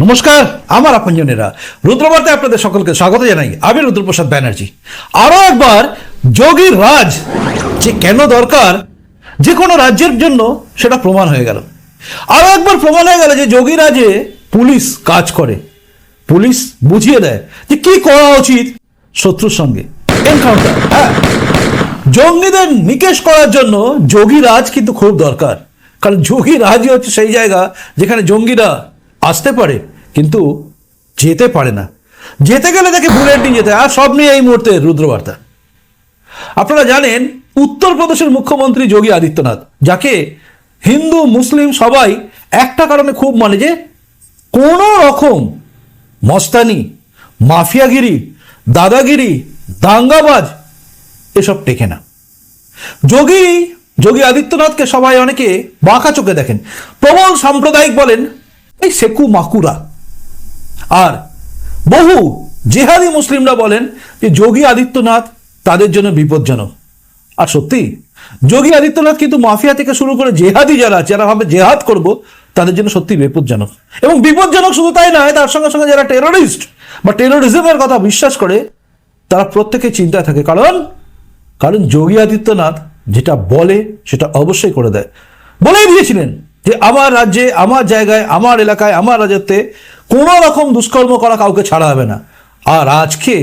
নমস্কার, আমার আপনজনেরা। রুদ্রবার্তায় আপনাদের সকলকে স্বাগত জানাই। আমি রুদ্রপ্রসাদ ব্যানার্জি। আরও একবার যোগীর রাজ, যে কেন দরকার, যে কোনো রাজ্যের জন্য সেটা প্রমাণ হয়ে গেল। আরও একবার প্রমাণ হয়ে গেল যে যোগী রাজে পুলিশ কাজ করে। পুলিশ বুঝিয়ে দেয় যে কি করা উচিত শত্রুর সঙ্গে। এনকাউন্টার হ্যাঁ। জঙ্গিদের নিকেশ করার জন্য যোগী রাজ কিন্তু খুব দরকার। কারণ যোগী রাজই হচ্ছে সেই জায়গা যেখানে জঙ্গিরা আসতে পারে, কিন্তু যেতে পারে না। যেতে গেলে তাকে বুলেট নিয়ে যেতে আর সব নিয়ে এই মুহূর্তে রুদ্রবার্তা। আপনারা জানেন উত্তরপ্রদেশের মুখ্যমন্ত্রী যোগী আদিত্যনাথ, যাকে হিন্দু, মুসলিম সবাই একটা কারণে খুব মানে যে, কোনো রকম মস্তানি, মাফিয়াগিরি, দাদাগিরি, দাঙ্গাবাজ, এসব টেকে না। যোগী যোগী আদিত্যনাথকে সবাই অনেকে বাঁকা চোখে দেখেন। প্রবল সাম্প্রদায়িক বলেন এই সেকু মাকুরা। আর বহু জেহাদি মুসলিমরা বলেন যে যোগী আদিত্যনাথ তাদের জন্য বিপজ্জনক। আর সত্যি যোগী আদিত্যনাথ কিন্তু মাফিয়া থেকে শুরু করে জেহাদি যারা আছে, যারা ভাবে জেহাদ করব তাদের জন্য সত্যি বিপজ্জনক। এবং বিপজ্জনক শুধু তাই নয় তার সঙ্গে সঙ্গে যারা টেরোরিস্ট বা টেরোরিজমের কথা বিশ্বাস করে তারা প্রত্যেকে চিন্তায় থাকে। কারণ কারণ যোগী আদিত্যনাথ যেটা বলে সেটা অবশ্যই করে দেয়। বলেই দিয়েছিলেন যে আমার রাজ্যে, আমার জায়গায়, আমার এলাকায়, আমার রাজত্বে কোনো রকম দুষ্কর্ম করা কাউকে ছাড়া হবে না। আর আজকে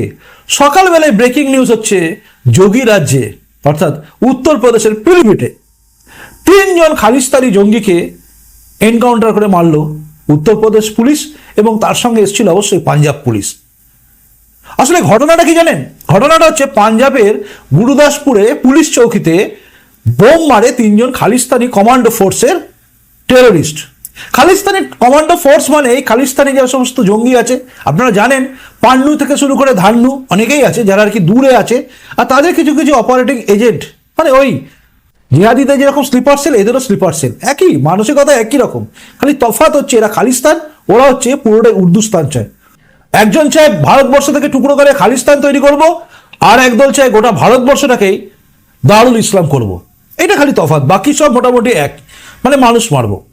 সকালবেলায় ব্রেকিং নিউজ হচ্ছে যোগী রাজ্যে, অর্থাৎ উত্তরপ্রদেশের পিলিভিটে তিনজন খালিস্তানি জঙ্গিকে এনকাউন্টার করে মারল উত্তরপ্রদেশ পুলিশ এবং তার সঙ্গে এসেছিল অবশ্যই পাঞ্জাব পুলিশ। আসলে ঘটনাটা কি জানেন? ঘটনাটা হচ্ছে পাঞ্জাবের গুরুদাসপুরে পুলিশ চৌকিতে বোম মারে তিনজন খালিস্তানি কমান্ডো ফোর্সের টেররিস্ট খালিস্তানি কমান্ডো ফোর্স মানে এই খালিস্তানি যে সমস্ত জঙ্গি আছে, আপনারা জানেন, পান্নু থেকে শুরু করে ধান্নু অনেকেই আছে, যারা আর কি দূরে আছে, আর তাদের কিছু কিছু অপারেটিং এজেন্ট মানে ওই জিহাদিদের যেরকম স্লিপার সেল এদেরও স্লিপার সেল একই, মানসিকতা একই রকম। খালি তফাত হচ্ছে এরা খালিস্তান, ওরা হচ্ছে পুরোটাই উর্দুস্তান চায়। একজন চায় ভারতবর্ষ থেকে টুকরো করে খালিস্তান তৈরি করব, আর একদল চায় গোটা ভারতবর্ষটাকেই দারুল ইসলাম করব। এটা খালি তফাৎ, বাকি সব মোটামুটি এক। মানে মানুষ মারবো।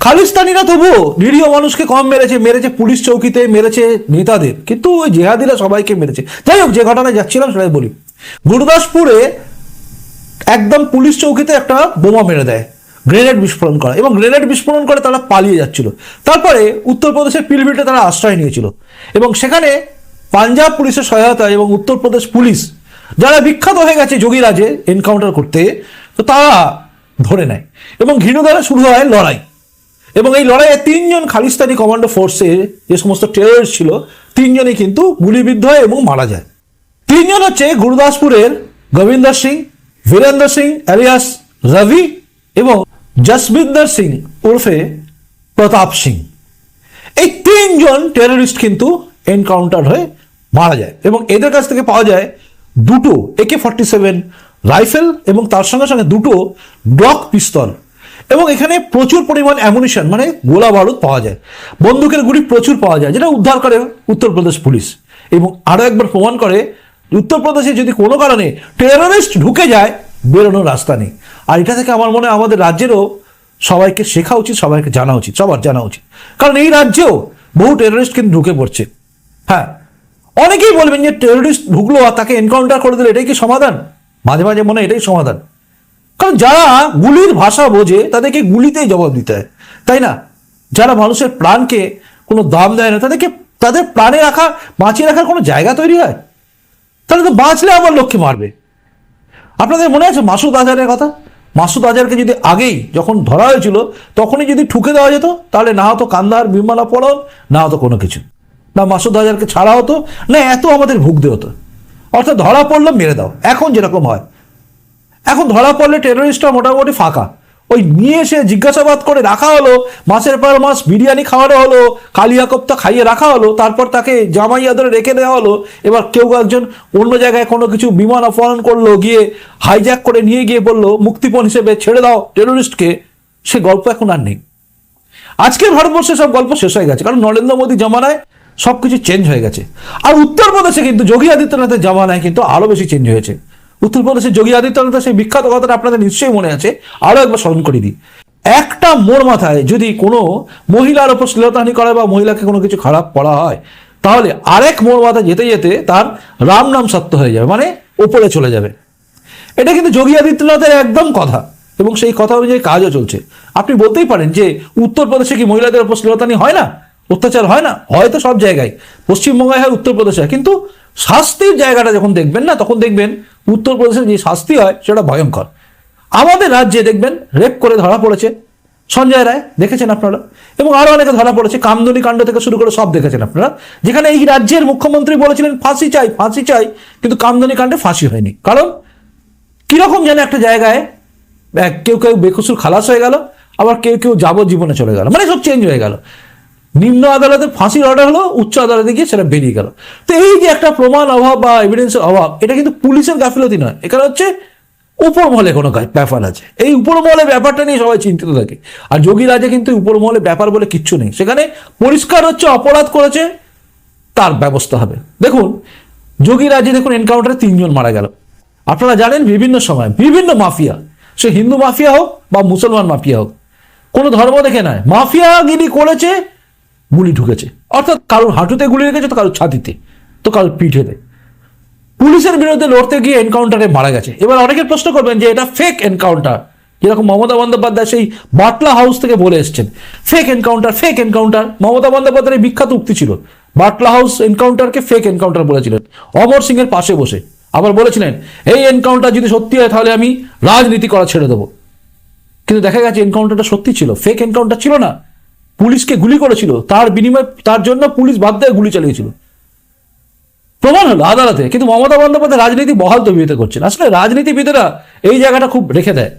খালিস্তানিরা তবুও নিরীহ মানুষকে কম মেরেছে মেরেছে পুলিশ চৌকিতে, মেরেছে নেতাদের। কিন্তু ওই জেহাদিরা সবাইকে মেরেছে। যাই হোক, যে ঘটনায় যাচ্ছিলাম সেটাই বলি। গুরুদাসপুরে একদম পুলিশ চৌকিতে একটা বোমা মেরে দেয়, গ্রেনেড বিস্ফোরণ করা। এবং গ্রেনেড বিস্ফোরণ করে তারা পালিয়ে যাচ্ছিল। তারপরে উত্তরপ্রদেশের পিলভিটে তারা আশ্রয় নিয়েছিল। এবং সেখানে পাঞ্জাব পুলিশের সহায়তা এবং উত্তরপ্রদেশ পুলিশ, যারা বিখ্যাত হয়ে গেছে যোগীরাজে এনকাউন্টার করতে, তো তারা ধরে নেয়। এবং ঘৃণ দ্বারা শুরু হয় লড়াই। এবং এই লড়াইয়ে তিনজন খালিস্তানি কমান্ডো ফোর্সে যে সমস্ত টেররিস্ট ছিল, তিনজনই কিন্তু গুলিবিদ্ধ হয় এবং মারা যায়। তিনজন হচ্ছে গুরুদাসপুরের গোবিন্দর সিং, বীরেন্দ্র সিং অ্যালিয়াস রবি এবং জসবিন্দর সিং ওরফে প্রতাপ সিং। এই তিনজন টেররিস্ট কিন্তু এনকাউন্টার হয়ে মারা যায়। এবং এদের কাছ থেকে পাওয়া যায় দুটো একে ফর্টি সেভেন রাইফেল এবং তার সঙ্গে সঙ্গে দুটো গ্লক পিস্তল। এবং এখানে প্রচুর পরিমাণ অ্যামুনিশন মানে গোলা বারুদ পাওয়া যায়। বন্দুকের গুলি প্রচুর পাওয়া যায়, যেটা উদ্ধার করে উত্তরপ্রদেশ পুলিশ। এবং আরও একবার প্রমাণ করে, উত্তরপ্রদেশে যদি কোনো কারণে টেররিস্ট ঢুকে যায়, বেরোনোর রাস্তা নেই। আর এটা থেকে আমার মনে হয় আমাদের রাজ্যেরও সবাইকে শেখা উচিত, সবাইকে জানা উচিত, সবার জানা উচিত। কারণ এই রাজ্যেও বহু টেররিস্ট কিন্তু ঢুকে পড়ছে। হ্যাঁ অনেকেই বলবেন যে টেররিস্ট ঢুকলো আর তাকে এনকাউন্টার করে দিল, এটাই কি সমাধান? মাঝে মাঝে মনে হয় এটাই সমাধান। কারণ যারা গুলির ভাষা বোঝে, তাদেরকে গুলিতেই জবাব দিতে হয়। তাই না? যারা মানুষের প্রাণকে কোনো দাম দেয় না, তাদেরকে, তাদের প্রাণে রাখা, বাঁচিয়ে রাখার কোনো জায়গা তৈরি হয়? তাহলে তো বাঁচলে আমার লক্ষ্যে মারবে। আপনাদের মনে আছে মাসুদ আজহারের কথা? মাসুদ আজহারকে যদি আগেই যখন ধরা হয়েছিল, তখনই যদি ঠুকে দেওয়া যেত, তাহলে না হতো কান্দার বিমালা পড়ন না হতো কোনো কিছু। না মাসুদ আজহারকে ছাড়া হতো, না এত আমাদের ভুগতে হতো। অর্থাৎ ধরা পড়ল, মেরে দাও। এখন যেরকম হয়। এখন ধরা পড়লে টেররিস্টটা মোটামুটি ফাঁকা। ওই নিয়ে এসে জিজ্ঞাসাবাদ করে রাখা হলো, মাসের পর মাস বিরিয়ানি খাওয়ানো হলো, কালিয়া কোপ্তা খাইয়ে রাখা হলো, তারপর তাকে জামাইয়া ধরে রেখে দেওয়া হলো। এবার কেউ একজন অন্য জায়গায় কোনো কিছু বিমান অপহরণ করল, গিয়ে হাইজ্যাক করে নিয়ে গিয়ে বলল, মুক্তিপণ হিসেবে ছেড়ে দাও টেররিস্টকে সে গল্প এখন আর নেই। আজকের ভারতবর্ষে সব গল্প শেষ হয়ে গেছে। কারণ নরেন্দ্র মোদী জামানায় সব কিছু চেঞ্জ হয়ে গেছে। আর উত্তরপ্রদেশে কিন্তু যোগী আদিত্যনাথের জামানায় কিন্তু আরও বেশি চেঞ্জ হয়েছে। উত্তরপ্রদেশের যোগী আদিত্যনাথের সেই বিখ্যাত কথাটা আপনাদের নিশ্চয়ই মনে আছে, আরও একবার স্মরণ করে দিই। একটা মোর মাথায় যদি কোনো মহিলার ওপর শ্লীলতাহানি করা বা মহিলাকে কোনো কিছু খারাপ করা হয়, তাহলে আরেক মোর মাথায় যেতে যেতে তার রাম নাম সত্য হয়ে যাবে মানে ওপরে চলে যাবে। এটা কিন্তু যোগী আদিত্যনাথের একদম কথা এবং সেই কথা অনুযায়ী কাজও চলছে। আপনি বলতেই পারেন যে উত্তরপ্রদেশে কি মহিলাদের উপর শ্লীলতানি হয় না? অত্যাচার হয় না, হয়তো সব জায়গায়। পশ্চিমবঙ্গে হয়, উত্তরপ্রদেশে হয়। কিন্তু শাস্তির জায়গাটা যখন দেখবেন না, তখন দেখবেন উত্তরপ্রদেশে যে শাস্তি হয়, সেটা ভয়ঙ্কর। আমাদের রাজ্যে দেখবেন, রেপ করে ধরা পড়েছে। সঞ্জয় রায়, দেখেছেন আপনারা? এবং আরও অনেকে ধরা পড়েছে। কামদুনি কাণ্ড থেকে শুরু করে সব দেখেছেন আপনারা। যেখানে এই রাজ্যের মুখ্যমন্ত্রী বলেছিলেন, ফাঁসি চাই ফাঁসি চাই। কিন্তু কামদুনি কাণ্ডে ফাঁসি হয়নি। কারণ, কীরকম যেন একটা জায়গায় কেউ কেউ বেকসুর খালাস হয়ে গেল, আবার কেউ কেউ যাবজ্জীবনে চলে গেল। মানে সব চেঞ্জ হয়ে গেল। নিম্ন আদালতে ফাঁসির অর্ডার হলো, উচ্চ আদালতে গিয়ে সেটা বেরিয়ে গেল। তো এই যে একটা প্রমাণ অভাব বা এভিডেন্সের অভাব, এটা কিন্তু পুলিশের গাফিলতি নয়। এখানে হচ্ছে উপর মহলে কোনো ব্যাপার আছে। এই উপর মহলে ব্যাপারটা নিয়ে সবাই চিন্তিত থাকে। আর যোগী রাজে কিন্তু উপর মহলে ব্যাপার বলে কিচ্ছু নেই। সেখানে পরিষ্কার হচ্ছে অপরাধ করেছে, তার ব্যবস্থা হবে। দেখুন যোগী রাজ্যে দেখুন এনকাউন্টারে তিনজন মারা গেল। আপনারা জানেন বিভিন্ন সময় বিভিন্ন মাফিয়া, সে হিন্দু মাফিয়া হোক বা মুসলমান মাফিয়া হোক, কোনো ধর্ম দেখে নয়। মাফিয়াগিরি করেছে গুলি ঢুকেছে। অর্থাৎ কারোর হাঁটুতে গুলি রেখেছে তো কারোর ছাতিতে, তো কারোর পিঠেতে। পুলিশের বিরুদ্ধে লড়তে গিয়ে এনকাউন্টারে মারা গেছে। এবার অনেকে প্রশ্ন করবেন যে এটা ফেক এনকাউন্টার যেরকম মমতা বন্দ্যোপাধ্যায় সেই বাটলা হাউস থেকে বলে এসছেন। Fake encounter fake encounter Mamata বন্দ্যোপাধ্যায়ের বিখ্যাত উক্তি ছিল, বাটলা হাউস এনকাউন্টারকে ফেক এনকাউন্টার বলেছিলেন। অমর সিং এর পাশে বসে আবার বলেছিলেন, এই এনকাউন্টার যদি সত্যি হয় তাহলে আমি রাজনীতি করা ছেড়ে দেবো। কিন্তু দেখা গেছে এনকাউন্টারটা সত্যি ছিল ফেক এনকাউন্টার ছিল না। পুলিশকে গুলি করেছিল, তার বিনিময়ে তার জন্য পুলিশ বাধ্য হয়ে গুলি চালিয়েছিল। প্রমাণ হলো আদালতে, কিন্তু মমতা বন্দ্যোপাধ্যায় রাজনীতি বহাল তবিয়তে করছেন। আসলে রাজনীতিবিদেরা এই জায়গাটা খুব রেখে দেয়।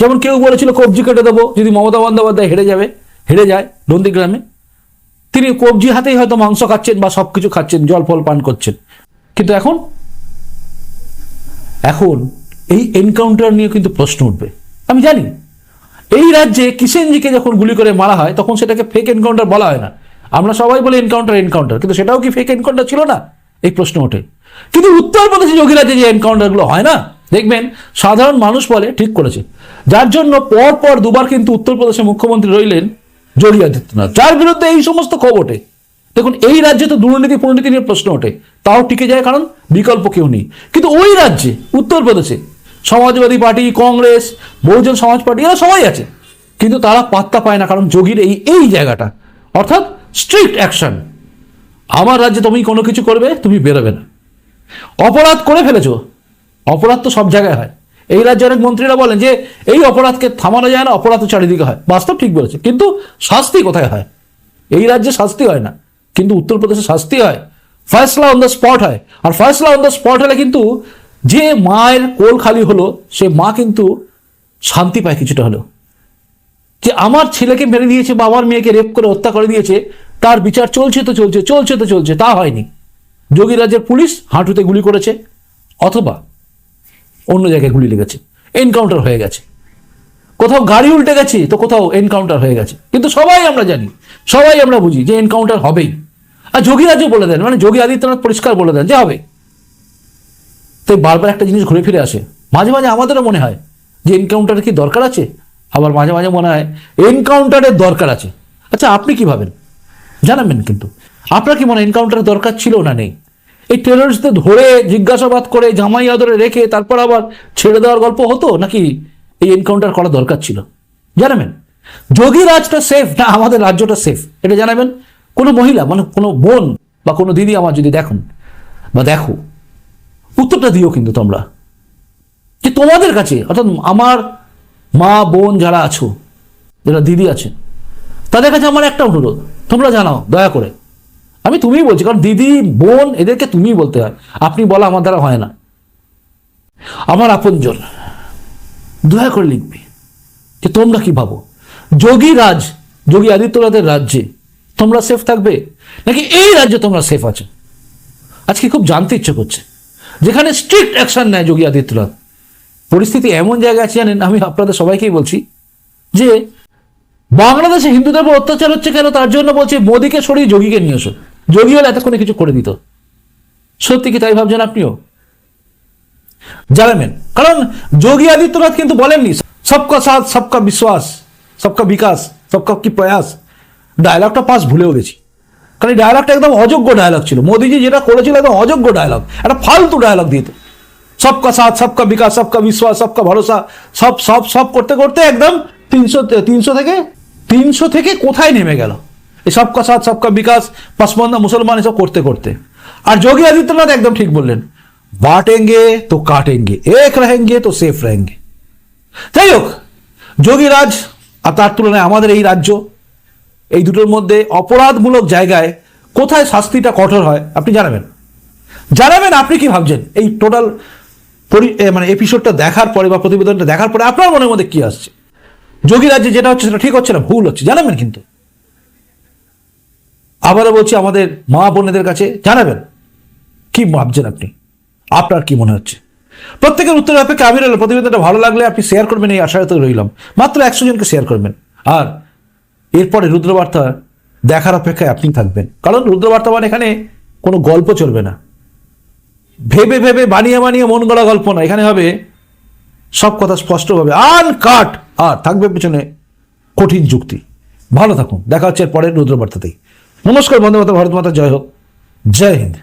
যেমন কেউ বলেছিল কবজি কেটে দেবো, যদি মমতা বন্দ্যোপাধ্যায় হেরে যাবে, হেরে যায় নন্দীগ্রামে, তিনি কবজি হাতেই হয়তো মাংস খাচ্ছেন বা সব কিছু খাচ্ছেন, জল ফল পান করছেন। কিন্তু এখন এখন এই এনকাউন্টার নিয়ে কিন্তু প্রশ্ন উঠবে। আমি জানি এই রাজ্যে কিষেনজিকে যখন গুলি করে মারা হয়, তখন সেটাকে ফেক এনকাউন্টার বলা হয় না। আমরা সবাই বলি এনকাউন্টার এনকাউন্টার কিন্তু সেটাও কি ফেক এনকাউন্টার ছিল না? এই প্রশ্ন ওঠে। কিন্তু উত্তরপ্রদেশে যোগী রাজ্যে যে এনকাউন্টারগুলো হয় না, দেখবেন সাধারণ মানুষ বলে, ঠিক করেছে। যার জন্য পর পর দুবার কিন্তু উত্তরপ্রদেশের মুখ্যমন্ত্রী রইলেন যোগী আদিত্যনাথ। যার বিরুদ্ধে এই সমস্ত ওঠে। দেখুন, এই রাজ্যে তো দুর্নীতি পরিণতি নিয়ে প্রশ্ন ওঠে। তাও টিকে যায় কারণ বিকল্প কেউ নেই। কিন্তু ওই রাজ্যে উত্তরপ্রদেশে সমাজবাদী পার্টি, কংগ্রেস, বহুজন সমাজ পার্টি, এরা সবাই আছে। কিন্তু তারা পাত্তা পায় না, কারণ যোগীর এই এই জায়গাটা। অর্থাৎ স্ট্রিক্ট অ্যাকশন আমার রাজ্যে তুমি কোনো কিছু করবে, তুমি বেরোবে না। অপরাধ করে ফেলেছো। অপরাধ তো সব জায়গায় হয়। এই রাজ্যের অনেক মন্ত্রীরা বলেন যে, এই অপরাধকে থামানো যায় না, অপরাধ চারিদিকে হয়। বাস্তব ঠিক বলেছে। কিন্তু শাস্তি কোথায় হয়? এই রাজ্যে শাস্তি হয় না। কিন্তু উত্তরপ্রদেশে শাস্তি হয়। ফয়সলা অন দ্য স্পট হয়। আর ফয়সলা অন দ্য স্পট হলে কিন্তু যে মায়ের কোল খালি হলো, সে মা কিন্তু শান্তি পায় কিছুটা হলেও। যে আমার ছেলেকে মেরে দিয়েছে, বা আমার মেয়েকে রেপ করে হত্যা করে দিয়েছে, তার বিচার চলছে তো চলছে চলছে তো চলছে, তা হয়নি। যোগী রাজ্যের পুলিশ হাঁটুতে গুলি করেছে, অথবা অন্য জায়গায় গুলি লেগেছে এনকাউন্টার হয়ে গেছে। কোথাও গাড়ি উল্টে গেছে, তো কোথাও এনকাউন্টার হয়ে গেছে। কিন্তু সবাই আমরা জানি, সবাই আমরা বুঝি যে এনকাউন্টার হবেই। আর যোগী রাজ্য বলে দেন মানে যোগী আদিত্যনাথ পরিষ্কার বলে দেন যে হবে। তাই বারবার একটা জিনিস ঘুরে ফিরে আসে। মাঝে মাঝে আমাদেরও মনে হয় যে এনকাউন্টারের কি দরকার আছে? আবার মাঝে মাঝে মনে হয় এনকাউন্টারের দরকার আছে। আচ্ছা আপনি কি ভাবেন? জানাবেন কিন্তু। আপনার কি মনে এনকাউন্টারের দরকার ছিল না নেই? এই টেররিস্টদের ধরে, জিজ্ঞাসাবাদ করে, জামাই আদরে রেখে, তারপর আবার ছেড়ে দেওয়ার গল্প হতো? নাকি এই এনকাউন্টার করা দরকার ছিল? জানাবেন। যোগী রাজটা সেফ না, আমাদের রাজ্যটা সেফ এটা জানাবেন। কোনো মহিলা মানে কোনো বোন বা কোনো দিদি আমার যদি দেখুন, বা দেখো উত্তরটা দিও কিন্তু তোমরা। যে তোমাদের কাছে, অর্থাৎ আমার মা, বোন যারা আছো, যারা দিদি আছেন, তাদের কাছে আমার একটা অনুরোধ। তোমরা জানাও, দয়া করে। আমি তুমিই বলছি, কারণ দিদি, বোন, এদেরকে তুমিই বলতে হয়। আপনি বলা আমার দ্বারা হয় না। আমার আপনজন, দয়া করে লিখবে যে তোমরা কি ভাবো? যোগী রাজ, যোগী আদিত্যনাথের রাজ্যে তোমরা সেফ থাকবে? নাকি এই রাজ্যে তোমরা সেফ আছো? আজকে খুব জানতে ইচ্ছে করছে। যেখানে স্ট্রিক্ট অ্যাকশন নেয় যোগী আদিত্যনাথ। পরিস্থিতি এমন জায়গায় আছে জানেন, আমি আপনাদের সবাইকেই বলছি, যে বাংলাদেশে হিন্দুদের উপর অত্যাচার হচ্ছে কেন? তার জন্য বলছে, মোদীকে সরিয়ে যোগীকে নিয়ে এসো। যোগী হলে এতক্ষণে কিছু করে দিত। সত্যি কি তাই ভাবছেন আপনিও? জানাবেন কারণ যোগী আদিত্যনাথ কিন্তু বলেননি, সবকা সাথ, সবকা বিশ্বাস, সবকা বিকাশ, সবকা কি প্রয়াস। ডায়লগটা পাস ভুলেও গেছি। কারণ এই ডায়লগটা একদম অযোগ্য ডায়লগ ছিল। মোদিজি যেটা করেছিল একদম অযোগ্য ডায়লগ একটা ফালতু ডায়লগ দিত সবকা সাথ, সবকা বিকাশ, সবকা বিশ্বাস, সবকা ভরসা, সব সব সব করতে করতে একদম তিনশো তিনশো থেকে তিনশো থেকে কোথায় নেমে গেল? এই সবকা সাথ, সবকা বিকাশ পাসমন্দা মুসলমান, এসব করতে করতে। আর যোগী আদিত্যনাথ একদম ঠিক বললেন, বাটেঙ্গে তো কাটেঙ্গে, এক রেহেঙ্গে তো সেফ রহেঙ্গে যাই হোক যোগীরাজ আর তার তুলনায় আমাদের এই রাজ্য এই দুটোর মধ্যে অপরাধমূলক জায়গায় কোথায় শাস্তিটা কঠোর হয় আপনি জানাবেন। জানাবেন আপনি কি ভাবছেন? এই টোটাল মানে এপিসোডটা দেখার পরে বা প্রতিবেদনটা দেখার পরে আপনার মনের মধ্যে কি আসছে? যোগী রাজ্যে যেটা হচ্ছে সেটা ঠিক হচ্ছে না, ভুল হচ্ছে, জানাবেন কিন্তু। আবারও বলছি আমাদের মা বোনেদের কাছে জানাবেন। কি ভাবছেন আপনি? আপনার কি মনে হচ্ছে? প্রত্যেকের উত্তরের অপেক্ষা আমি রইলাম। প্রতিবেদনটা ভালো লাগলে আপনি শেয়ার করবেন, এই আশাতে রইলাম। মাত্র একশো জনকে শেয়ার করবেন। আর এরপরে রুদ্রবার্তা দেখার অপেক্ষায় আপনি থাকবেন। কারণ রুদ্রবার্তা মানে এখানে কোনো গল্প চলবে না। ভেবে ভেবে বানিয়ে বানিয়ে মন গড়া গল্প না। এখানে হবে সব কথা স্পষ্টভাবে আনকাট। আর থাকবে পেছনে কঠিন যুক্তি। ভালো থাকুন। দেখা হচ্ছে এর পরের রুদ্রবার্তাতেই। নমস্কার বন্দে মাতা ভারত মাতা, জয় হোক। জয় হিন্দ।